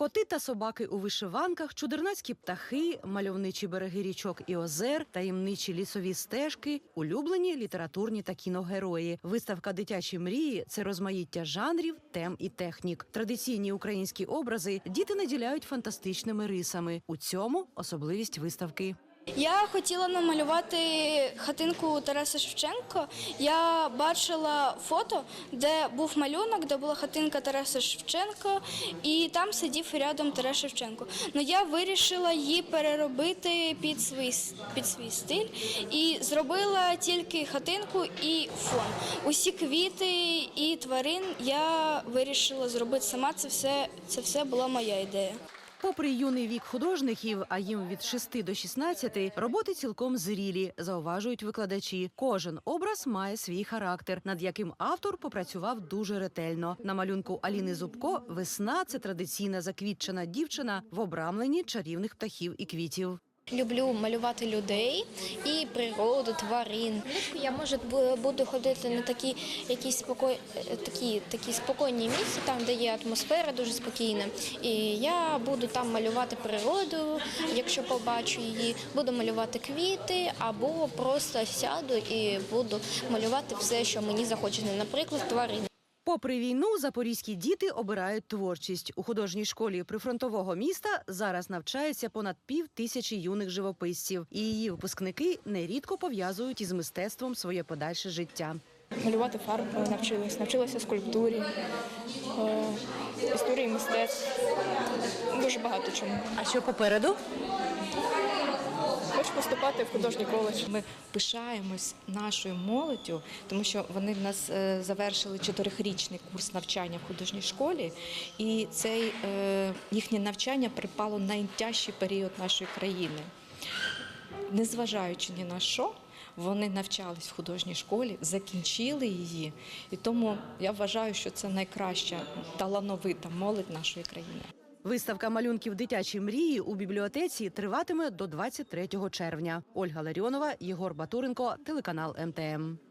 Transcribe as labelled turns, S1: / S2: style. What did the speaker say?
S1: Коти та собаки у вишиванках, чудернацькі птахи, мальовничі береги річок і озер, таємничі лісові стежки, улюблені літературні та кіногерої. Виставка Дитячі мрії це розмаїття жанрів, тем і технік. Традиційні українські образи діти наділяють фантастичними рисами. У цьому особливість виставки.
S2: Я хотіла намалювати хатинку Тараса Шевченка. Я бачила фото, де був малюнок, де була хатинка Тараса Шевченка, і там сидів рядом Тарас Шевченко. Ну я вирішила її переробити під свій, під свій стиль і зробила тільки хатинку і фон. Усі квіти і тварин я вирішила зробити сама. Це все, це все була моя ідея.
S1: Попри юний вік художників, а їм від 6 до 16, роботи цілком зрілі, зауважують викладачі. Кожен образ має свій характер, над яким автор попрацював дуже ретельно. На малюнку Аліни Зубко весна це традиційна заквітчена дівчина в обрамленні чарівних птахів і квітів.
S3: Люблю малювати людей і природу, тварин. Я може буду ходити на такі якісь спокій, такі, такі спокійні місця, там де є атмосфера дуже спокійна. І я буду там малювати природу, якщо побачу її, буду малювати квіти, або просто сяду і буду малювати все, що мені захочеться, наприклад, тварин.
S1: Попри війну, запорізькі діти обирають творчість у художній школі прифронтового міста. Зараз навчається понад пів тисячі юних живописців, і її випускники нерідко пов'язують із мистецтвом своє подальше життя.
S4: Малювати фарбами навчилась, навчилася скульптурі, е, історії мистецтв. Дуже багато чому.
S1: А що попереду?
S4: Поступати в художній коледж.
S5: Ми пишаємось нашою молоддю, тому що вони в нас е, завершили чотирирічний курс навчання в художній школі, і цей е, їхнє навчання припало в найтяжчий період нашої країни. Незважаючи ні на що, вони навчались в художній школі, закінчили її, і тому я вважаю, що це найкраща талановита молодь нашої країни.
S1: Виставка малюнків дитячі мрії у бібліотеці триватиме до 23 червня. Ольга Ларіонова, Єгор Батуренко, телеканал МТМ.